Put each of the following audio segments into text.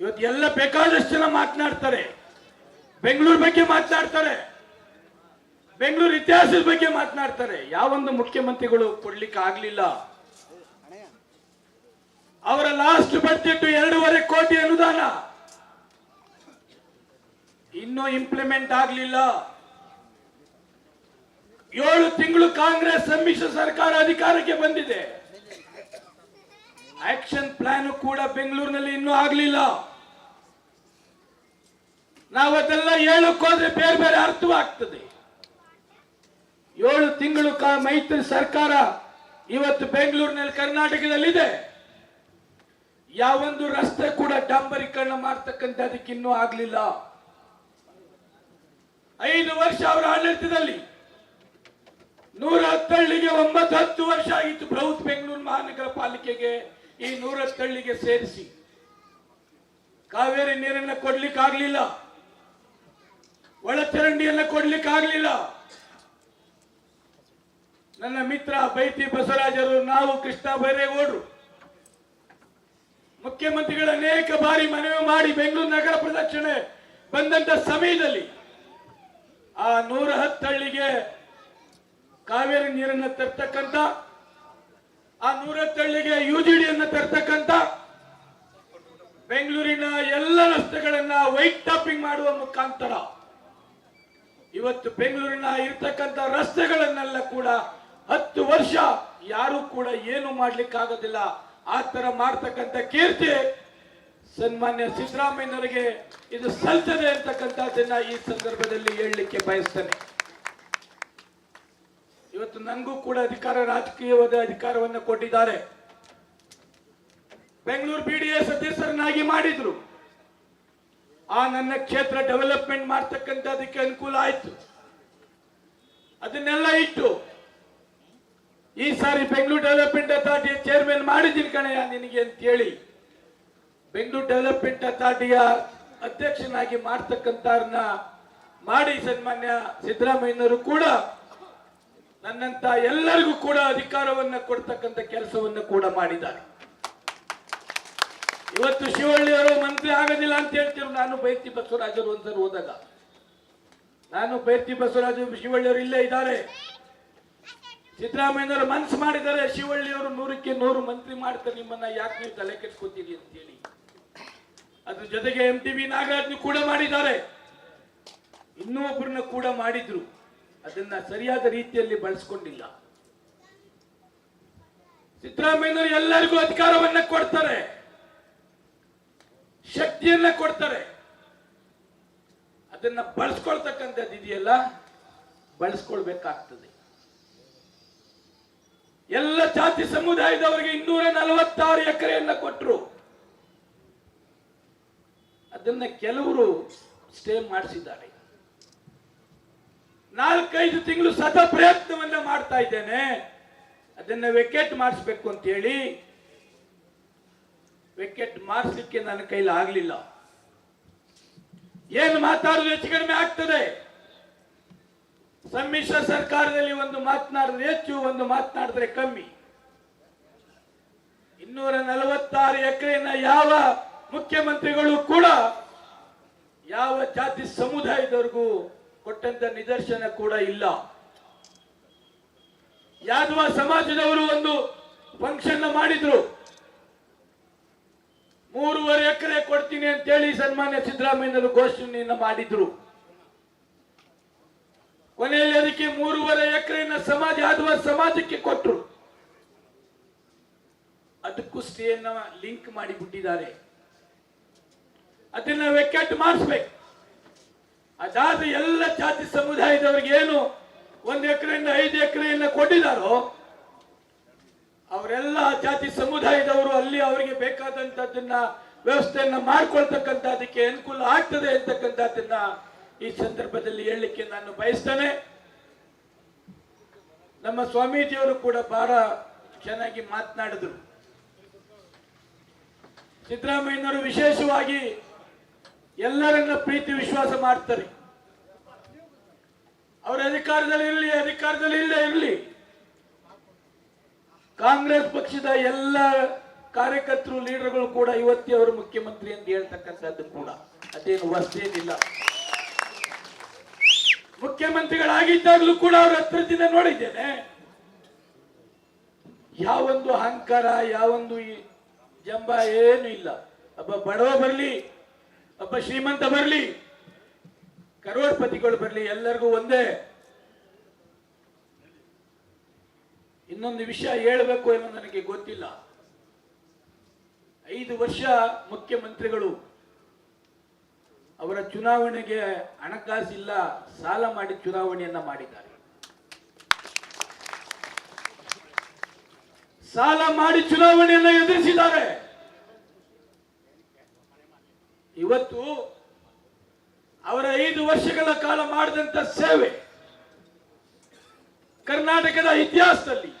ಇವತ್ತು ಎಲ್ಲ ಬೇಕಾದಷ್ಟು ಜನ ಮಾತನಾಡ್ತಾರೆ. ಬೆಂಗಳೂರು ಬಗ್ಗೆ ಮಾತನಾಡ್ತಾರೆ. ಬೆಂಗಳೂರು ಇತಿಹಾಸದ ಬಗ್ಗೆ ಮಾತನಾಡ್ತಾರೆ. ಯಾವೊಂದು ಮುಖ್ಯಮಂತ್ರಿಗಳು ಕೊಡ್ಲಿಕ್ಕೆ ಆಗ್ಲಿಲ್ಲ ಅವರ ಲಾಸ್ಟ್ ಬಜೆಟ್ ಎರಡೂವರೆ ಕೋಟಿ ಅನುದಾನ. ಇನ್ನೂ ಇಂಪ್ಲಿಮೆಂಟ್ ಆಗ್ಲಿಲ್ಲ. ಏಳು ತಿಂಗಳು ಕಾಂಗ್ರೆಸ್ ಸಮ್ಮಿಶ್ರ ಸರ್ಕಾರ ಅಧಿಕಾರಕ್ಕೆ ಬಂದಿದೆ. ಆಕ್ಷನ್ ಪ್ಲಾನ್ ಕೂಡ ಬೆಂಗಳೂರಿನಲ್ಲಿ ಇನ್ನೂ ಆಗ್ಲಿಲ್ಲ. ನಾವು ಹೇಳಕ್ಕೋದ್ರೆ ಬೇರೆ ಬೇರೆ ಅರ್ಥವಾಗ್ತದೆ. ಏಳು ತಿಂಗಳು ಕಾ ಮೈತ್ರಿ ಸರ್ಕಾರ ಇವತ್ತು ಬೆಂಗಳೂರಿನಲ್ಲಿ ಕರ್ನಾಟಕದಲ್ಲಿದೆ. ಯಾವೊಂದು ರಸ್ತೆ ಕೂಡ ಡಾಂಬರೀಕರಣ ಮಾಡ್ತಕ್ಕಂಥ ಅದಕ್ಕಿನ್ನೂ ಆಗ್ಲಿಲ್ಲ. ಐದು ವರ್ಷ ಅವರ ಆಡಳಿತದಲ್ಲಿ ನೂರ ಹತ್ತಳ್ಳಿಗೆ ಒಂಬತ್ತು ಹತ್ತು ವರ್ಷ ಆಗಿತ್ತು ಬೃಹತ್ ಬೆಂಗಳೂರು ಮಹಾನಗರ ಪಾಲಿಕೆಗೆ ಈ ನೂರ ಹತ್ತಳ್ಳಿಗೆ ಸೇರಿಸಿ. ಕಾವೇರಿ ನೀರನ್ನ ಕೊಡ್ಲಿಕ್ಕೆ ಆಗ್ಲಿಲ್ಲ ಒಳಚರಂಡಿಯನ್ನ ಕೊಡ್ಲಿಕ್ಕೆ ಆಗ್ಲಿಲ್ಲ ನನ್ನ ಮಿತ್ರ ಬೈತಿ ಬಸವರಾಜರು, ನಾವು ಕೃಷ್ಣ ಬೈರೇಗೌಡರು. ಮುಖ್ಯಮಂತ್ರಿಗಳ ಅನೇಕ ಬಾರಿ ಮನವಿ ಮಾಡಿ ಬೆಂಗಳೂರು ನಗರ ಪ್ರದಕ್ಷಿಣೆ ಬಂದಂತ ಸಮಯದಲ್ಲಿ ಆ ನೂರ ಹತ್ತಳ್ಳಿಗೆ ಕಾವೇರಿ ನೀರನ್ನು ತರ್ತಕ್ಕಂತ, ಆ ನೂರ ಹತ್ತಳ್ಳಿಗೆ ಯುಜಿಡಿಯನ್ನ ತರ್ತಕ್ಕಂತ ಬೆಂಗಳೂರಿನ ಎಲ್ಲ ರಸ್ತೆಗಳನ್ನ ವೈಟ್ ಟಾಪಿಂಗ್ ಮಾಡುವ ಮುಖಾಂತರ ಇವತ್ತು ಬೆಂಗಳೂರಿನ ಇರ್ತಕ್ಕಂಥ ರಸ್ತೆಗಳನ್ನೆಲ್ಲ ಕೂಡ ಹತ್ತು ವರ್ಷ ಯಾರು ಕೂಡ ಏನು ಮಾಡ್ಲಿಕ್ಕಾಗೋದಿಲ್ಲ. ಆ ತರ ಮಾಡ್ತಕ್ಕಂಥ ಕೀರ್ತಿ ಸನ್ಮಾನ್ಯ ಸಿದ್ದರಾಮಯ್ಯನವರಿಗೆ ಇದು ಸಲ್ತದೆ ಅಂತಕ್ಕಂಥದ್ದನ್ನ ಈ ಸಂದರ್ಭದಲ್ಲಿ ಹೇಳಲಿಕ್ಕೆ ಬಯಸ್ತೇನೆ. ಇವತ್ತು ನನಗೂ ಕೂಡ ಅಧಿಕಾರ, ರಾಜಕೀಯವಾದ ಅಧಿಕಾರವನ್ನು ಕೊಟ್ಟಿದ್ದಾರೆ. ಬೆಂಗಳೂರು ಬಿಡಿಎ ಸದಸ್ಯರನ್ನಾಗಿ ಮಾಡಿದ್ರು. ಆ ನನ್ನ ಕ್ಷೇತ್ರ ಡೆವಲಪ್ಮೆಂಟ್ ಮಾಡ್ತಕ್ಕಂಥದಕ್ಕೆ ಅನುಕೂಲ ಆಯ್ತು. ಅದನ್ನೆಲ್ಲ ಇಟ್ಟು ಈ ಸಾರಿ ಬೆಂಗಳೂರು ಡೆವಲಪ್ಮೆಂಟ್ ಅಥಾರಿಟಿಯ ಚೇರ್ಮನ್ ಮಾಡಿದ್ದೀನಿ ಕಣಯ್ಯ ನಿನಗೆ ಅಂತ ಹೇಳಿ ಬೆಂಗಳೂರು ಡೆವಲಪ್ಮೆಂಟ್ ಅಥಾರಿಟಿಯ ಅಧ್ಯಕ್ಷನಾಗಿ ಮಾಡ್ತಕ್ಕಂಥವ್ರನ್ನ ಮಾಡಿ ಸನ್ಮಾನ್ಯ ಸಿದ್ದರಾಮಯ್ಯನವರು ಕೂಡ ನನ್ನಂತ ಎಲ್ಲರಿಗೂ ಕೂಡ ಅಧಿಕಾರವನ್ನ ಕೊಡ್ತಕ್ಕಂಥ ಕೆಲಸವನ್ನು ಕೂಡ ಮಾಡಿದ್ದಾರೆ. ಇವತ್ತು ಶಿವಳ್ಳಿ ಅವರು ಮಂತ್ರಿ ಆಗೋದಿಲ್ಲ ಅಂತ ಹೇಳ್ತಿರು ನಾನು ಬೈರ್ತಿ ಬಸವರಾಜರು ಒಂದ್ಸಲ ಹೋದಾಗ. ನಾನು ಬೈರ್ತಿ ಬಸವರಾಜು ಶಿವಳ್ಳಿಯವರು ಇಲ್ಲೇ ಇದ್ದಾರೆ. ಸಿದ್ದರಾಮಯ್ಯನವರು ಮನ್ಸು ಮಾಡಿದ್ದಾರೆ. ಶಿವಳ್ಳಿ ಅವರು ನೂರಕ್ಕೆ ನೂರು ಮಂತ್ರಿ ಮಾಡ್ತಾರೆ. ನಿಮ್ಮನ್ನ ಯಾಕೆ ನೀವು ತಲೆ ಕೆಟ್ಕೋತೀರಿ ಅಂತೇಳಿ ಅದ್ರ ಜೊತೆಗೆ ಎಂ ಟಿ ವಿ ನಾಗರಾಜ್ ಕೂಡ ಮಾಡಿದ್ದಾರೆ. ಇನ್ನೂ ಒಬ್ಬರನ್ನ ಕೂಡ ಮಾಡಿದ್ರು. ಅದನ್ನ ಸರಿಯಾದ ರೀತಿಯಲ್ಲಿ ಬಳಸ್ಕೊಂಡಿಲ್ಲ. ಸಿದ್ದರಾಮಯ್ಯನವರು ಎಲ್ಲರಿಗೂ ಅಧಿಕಾರವನ್ನ ಕೊಡ್ತಾರೆ. ಶಕ್ತಿಯನ್ನ ಕೊಡ್ತಾರೆ. ಅದನ್ನ ಬಳಸ್ಕೊಳ್ತಕ್ಕಂಥದ್ದು ಇದೆಯಲ್ಲ ಬಳಸ್ಕೊಳ್ಬೇಕಾಗ್ತದೆ. ಎಲ್ಲ ಜಾತಿ ಸಮುದಾಯದವರಿಗೆ ಇನ್ನೂರ ನಲವತ್ತಾರು ಎಕರೆಯನ್ನ ಕೊಟ್ಟರು ಅದನ್ನ ಕೆಲವರು ಸ್ಟೇ ಮಾಡಿಸಿದ್ದಾರೆ. ನಾಲ್ಕೈದು ತಿಂಗಳು ಸತ ಪ್ರಯತ್ನವನ್ನ ಮಾಡ್ತಾ ಇದ್ದೇನೆ. ಅದನ್ನ ವೆಕೇಟ್ ಮಾಡಿಸ್ಬೇಕು ಅಂತ ಹೇಳಿ ವಿಕೆಟ್ ಮಾರಿಸ್ಲಿಕ್ಕೆ ನನ್ನ ಕೈಲಿ ಆಗಲಿಲ್ಲ. ಏನು ಮಾತಾಡೋದು ಹೆಚ್ಚು ಕಡಿಮೆ ಆಗ್ತದೆ. ಸಮ್ಮಿಶ್ರ ಸರ್ಕಾರದಲ್ಲಿ ಒಂದು ಮಾತನಾಡಿದ್ರೆ ಹೆಚ್ಚು, ಒಂದು ಮಾತನಾಡಿದ್ರೆ ಕಮ್ಮಿ. ಇನ್ನೂರ ನಲವತ್ತಾರು ಎಕರೆನ ಯಾವ ಮುಖ್ಯಮಂತ್ರಿಗಳು ಕೂಡ ಯಾವ ಜಾತಿ ಸಮುದಾಯದವರೆಗೂ ಕೊಟ್ಟಂತ ನಿದರ್ಶನ ಕೂಡ ಇಲ್ಲ. ಯಾದವ ಸಮಾಜದವರು ಒಂದು ಫಂಕ್ಷನ್ ಮಾಡಿದ್ರು. ಮೂರುವರೆ ಎಕರೆ ಕೊಡ್ತೀನಿ ಅಂತೇಳಿ ಸನ್ಮಾನ್ಯ ಸಿದ್ದರಾಮಯ್ಯನವರು ಘೋಷಣೆಯನ್ನ ಮಾಡಿದ್ರು. ಕೊನೆಯಲ್ಲಿ ಅದಕ್ಕೆ ಮೂರುವರೆ ಎಕರೆಯನ್ನ ಸಮಾಜ ಆದುವ ಸಮಾಜಕ್ಕೆ ಕೊಟ್ಟರು ಅದಕ್ಕೂ ಸ್ಟೇಯನ್ನ ಲಿಂಕ್ ಮಾಡಿ ಬಿಟ್ಟಿದ್ದಾರೆ ಅದನ್ನ ವೆಕೆಟ್ ಮಾಡಿಸ್ಬೇಕು. ಅದಾದ ಎಲ್ಲ ಜಾತಿ ಸಮುದಾಯದವರಿಗೆ ಏನು ಒಂದು ಎಕರೆಯಿಂದ ಐದು ಎಕರೆಯನ್ನ ಕೊಟ್ಟಿದ್ದಾರೋ ಅವರೆಲ್ಲ ಜಾತಿ ಸಮುದಾಯದವರು ಅಲ್ಲಿ ಅವರಿಗೆ ಬೇಕಾದಂತದ್ದನ್ನ ವ್ಯವಸ್ಥೆಯನ್ನ ಮಾಡ್ಕೊಳ್ತಕ್ಕಂಥದಕ್ಕೆ ಅನುಕೂಲ ಆಗ್ತದೆ ಅಂತಕ್ಕಂಥದ್ದನ್ನ ಈ ಸಂದರ್ಭದಲ್ಲಿ ಹೇಳಲಿಕ್ಕೆ ನಾನು ಬಯಸ್ತೇನೆ. ನಮ್ಮ ಸ್ವಾಮೀಜಿಯವರು ಕೂಡ ಬಹಳ ಚೆನ್ನಾಗಿ ಮಾತನಾಡಿದ್ರು. ಸಿದ್ದರಾಮಯ್ಯನವರು ವಿಶೇಷವಾಗಿ ಎಲ್ಲರನ್ನ ಪ್ರೀತಿ ವಿಶ್ವಾಸ ಮಾಡ್ತಾರೆ. ಅವರ ಅಧಿಕಾರದಲ್ಲಿ ಇರಲಿ, ಅಧಿಕಾರದಲ್ಲಿ ಇಲ್ಲೇ ಇರಲಿ. ಕಾಂಗ್ರೆಸ್ ಪಕ್ಷದ ಎಲ್ಲ ಕಾರ್ಯಕರ್ತರು, ಲೀಡರ್ಗಳು ಕೂಡ ಇವತ್ತೇ ಅವರು ಮುಖ್ಯಮಂತ್ರಿ ಅಂತ ಹೇಳ್ತಕ್ಕಂಥದ್ದು ಕೂಡ. ಅದೇನು ವರ್ಷೇನಿಲ್ಲ ಮುಖ್ಯಮಂತ್ರಿಗಳಾಗಿದ್ದಾಗಲೂ ಕೂಡ ಅವ್ರ ಹತ್ರದಿಂದ ದಿನ ನೋಡಿದ್ದೇನೆ. ಯಾವೊಂದು ಅಹಂಕಾರ, ಯಾವೊಂದು ಜಂಬ ಏನು ಇಲ್ಲ. ಒಬ್ಬ ಬಡವ ಬರಲಿ, ಒಬ್ಬ ಶ್ರೀಮಂತ ಬರಲಿ, ಕರೋಡ್ಪತಿಗಳು ಬರಲಿ, ಎಲ್ಲರಿಗೂ ಒಂದೇ ಇನ್ನೊಂದು ವಿಷಯ ಹೇಳಬೇಕು ಏನೋ ನನಗೆ ಗೊತ್ತಿಲ್ಲ. ಐದು ವರ್ಷ ಮುಖ್ಯಮಂತ್ರಿಗಳು ಅವರ ಚುನಾವಣೆಗೆ ಹಣಕಾಸಿಲ್ಲ, ಸಾಲ ಮಾಡಿ ಚುನಾವಣೆಯನ್ನ ಮಾಡಿದ್ದಾರೆ. ಸಾಲ ಮಾಡಿ ಚುನಾವಣೆಯನ್ನ ಎದುರಿಸಿದ್ದಾರೆ. ಇವತ್ತು ಅವರ ಐದು ವರ್ಷಗಳ ಕಾಲ ಮಾಡಿದಂತ ಸೇವೆ ಕರ್ನಾಟಕದ ಇತಿಹಾಸದಲ್ಲಿ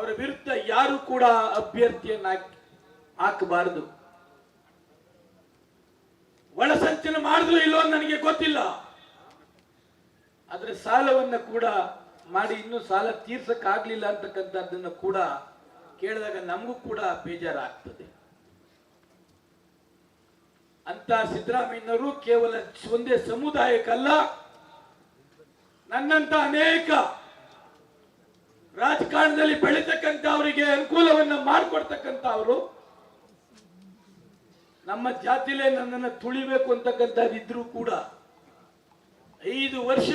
ಅವರ ವಿರುದ್ಧ ಯಾರು ಕೂಡ ಅಭ್ಯರ್ಥಿಯನ್ನ ಹಾಕ್- ಹಾಕಬಾರದು. ಒಳಸಂಚನ ಮಾಡಿದ್ರು ಇಲ್ಲೋ ನನಗೆ ಗೊತ್ತಿಲ್ಲ. ಆದ್ರೆ ಸಾಲವನ್ನ ಕೂಡ ಮಾಡಿ ಇನ್ನೂ ಸಾಲ ತೀರ್ಸಕ್ ಆಗ್ಲಿಲ್ಲ ಅಂತಕ್ಕಂಥದ್ದನ್ನ ಕೂಡ ಕೇಳಿದಾಗ ನಮಗೂ ಕೂಡ ಬೇಜಾರಾಗ್ತದೆ. ಅಂತ ಸಿದ್ದರಾಮಯ್ಯನವರು ಕೇವಲ ಒಂದೇ ಸಮುದಾಯಕ್ಕಲ್ಲ ನನ್ನಂತ ಅನೇಕ ರಾಜಕಾರಣದಲ್ಲಿ ಬೆಳೀತಕ್ಕಂಥ ಅವರಿಗೆ ಅನುಕೂಲವನ್ನ ಮಾಡಿಕೊಡ್ತಕ್ಕಂಥ ಅವರು ನಮ್ಮ ಜಾತಿಲೇ ನನ್ನನ್ನು ತುಳಿಬೇಕು ಅಂತಕ್ಕಂಥದ್ದಿದ್ರು ಕೂಡ ಐದು ವರ್ಷ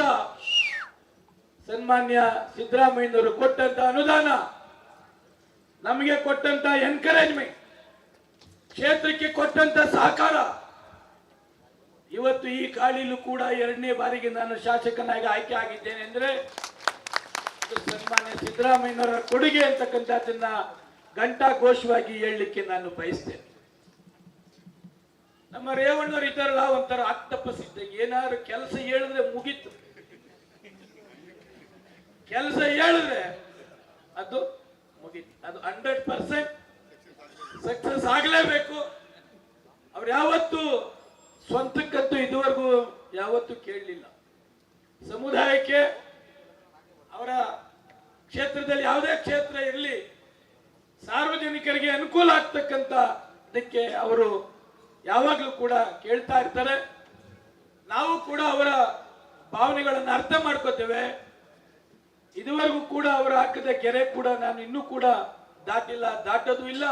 ಸನ್ಮಾನ್ಯ ಸಿದ್ದರಾಮಯ್ಯನವರು ಕೊಟ್ಟಂತ ಅನುದಾನ, ನಮಗೆ ಕೊಟ್ಟಂತ ಎನ್ಕರೇಜ್ಮೆಂಟ್ ಕ್ಷೇತ್ರಕ್ಕೆ ಕೊಟ್ಟಂತ ಸಹಕಾರ, ಇವತ್ತು ಈ ಕಾಳಿಲೂ ಕೂಡ ಎರಡನೇ ಬಾರಿಗೆ ನಾನು ಶಾಸಕನಾಗಿ ಆಯ್ಕೆ ಆಗಿದ್ದೇನೆ ಅಂದ್ರೆ ಸನ್ಮಾನ್ಯ ಸಿದ್ದರಾಮಯ್ಯನವರ ಕೊಡುಗೆ ಅಂತಕ್ಕಂಥದ್ದನ್ನ ಗಂಟಾ ಘೋಷವಾಗಿ ಹೇಳಲಿಕ್ಕೆ ನಾನು ಬಯಸ್ತೇನೆ. ನಮ್ಮ ರೇವಣ್ಣವರು ಇದ್ದಾರಲ್ಲ, ಒಂಥರ ಅಕ್ತಪಸಿದ್ದ ಏನಾದ್ರು ಕೆಲಸ ಹೇಳಿದ್ರೆ ಮುಗೀತು. ಕೆಲಸ ಹೇಳಿದ್ರೆ ಅದು ಮುಗೀತು. ಅದು ಹಂಡ್ರೆಡ್ ಪರ್ಸೆಂಟ್ ಸಕ್ಸಸ್ ಆಗಲೇಬೇಕು. ಅವ್ರು ಯಾವತ್ತು ಸ್ವಂತಕ್ಕಂತೂ ಇದುವರೆಗೂ ಯಾವತ್ತೂ ಕೇಳಲಿಲ್ಲ. ಸಮುದಾಯಕ್ಕೆ ಅವರ ಕ್ಷೇತ್ರದಲ್ಲಿ ಯಾವುದೇ ಕ್ಷೇತ್ರ ಇರಲಿ, ಸಾರ್ವಜನಿಕರಿಗೆ ಅನುಕೂಲ ಆಗ್ತಕ್ಕಂಥ ಅದಕ್ಕೆ ಅವರು ಯಾವಾಗಲೂ ಕೂಡ ಕೇಳ್ತಾ ಇರ್ತಾರೆ. ನಾವು ಕೂಡ ಅವರ ಭಾವನೆಗಳನ್ನು ಅರ್ಥ ಮಾಡ್ಕೋತೇವೆ. ಇದುವರೆಗೂ ಕೂಡ ಅವರು ಹಾಕಿದ ಕೆರೆ ಕೂಡ ನಾನು ಇನ್ನೂ ಕೂಡ ದಾಟಿಲ್ಲ, ದಾಟೋದು ಇಲ್ಲ.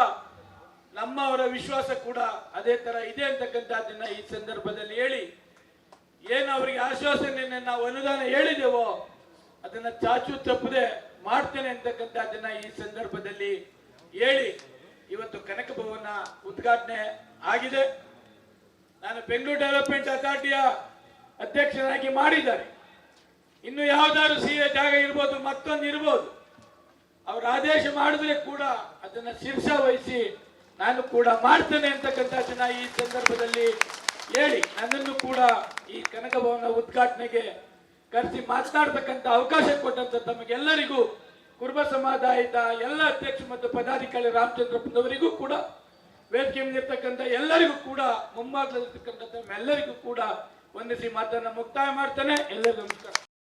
ನಮ್ಮ ಅವರ ವಿಶ್ವಾಸ ಕೂಡ ಅದೇ ತರ ಇದೆ ಅಂತಕ್ಕಂಥದ್ದನ್ನ ಈ ಸಂದರ್ಭದಲ್ಲಿ ಹೇಳಿ, ಏನು ಅವರಿಗೆ ಆಶ್ವಾಸನೆಯನ್ನು ನಾವು ಅನುದಾನ ಹೇಳಿದೆವೋ ಅದನ್ನ ಚಾಚು ತಪ್ಪದೆ ಮಾಡ್ತೇನೆ ಅಂತಕ್ಕಂಥದ್ದನ್ನ ಈ ಸಂದರ್ಭದಲ್ಲಿ ಹೇಳಿ ಇವತ್ತು ಕನಕ ಭವನ ಉದ್ಘಾಟನೆ ಆಗಿದೆ. ನಾನು ಬೆಂಗಳೂರು ಡೆವಲಪ್ಮೆಂಟ್ ಅಥಾರಿಟಿಯ ಅಧ್ಯಕ್ಷನಾಗಿ ಮಾಡಿದ್ದಾರೆ. ಇನ್ನು ಯಾವ್ದಾದ್ರು ಸಿ ಎ ಜಾಗ ಇರ್ಬೋದು, ಮತ್ತೊಂದು ಇರ್ಬೋದು, ಅವ್ರ ಆದೇಶ ಮಾಡಿದ್ರೆ ಕೂಡ ಅದನ್ನ ಶೀರ್ಷ ವಹಿಸಿ ನಾನು ಕೂಡ ಮಾಡ್ತೇನೆ ಅಂತಕ್ಕಂಥದ್ದನ್ನ ಈ ಸಂದರ್ಭದಲ್ಲಿ ಹೇಳಿ. ನನ್ನನ್ನು ಕೂಡ ಈ ಕನಕ ಭವನ ಉದ್ಘಾಟನೆಗೆ ಕರೆಸಿ ಮಾತನಾಡ್ತಕ್ಕಂಥ ಅವಕಾಶ ಕೊಟ್ಟಂತ ತಮಗೆಲ್ಲರಿಗೂ ಕುರುಬ ಸಮುದಾಯದ ಎಲ್ಲ ಅಧ್ಯಕ್ಷ ಮತ್ತು ಪದಾಧಿಕಾರಿ ರಾಮಚಂದ್ರಪ್ಪನವರಿಗೂ ಕೂಡ, ವೇದಿಕೆ ಮುಂದಿರ್ತಕ್ಕಂಥ ಎಲ್ಲರಿಗೂ ಕೂಡ, ಮುಂಭಾಗದಲ್ಲಿರ್ತಕ್ಕಂಥ ಎಲ್ಲರಿಗೂ ಕೂಡ ವಂದಿಸಿ ಮಾತನ್ನು ಮುಕ್ತಾಯ ಮಾಡ್ತಾನೆ. ಎಲ್ಲರಿಗೂ ನಮಸ್ಕಾರ.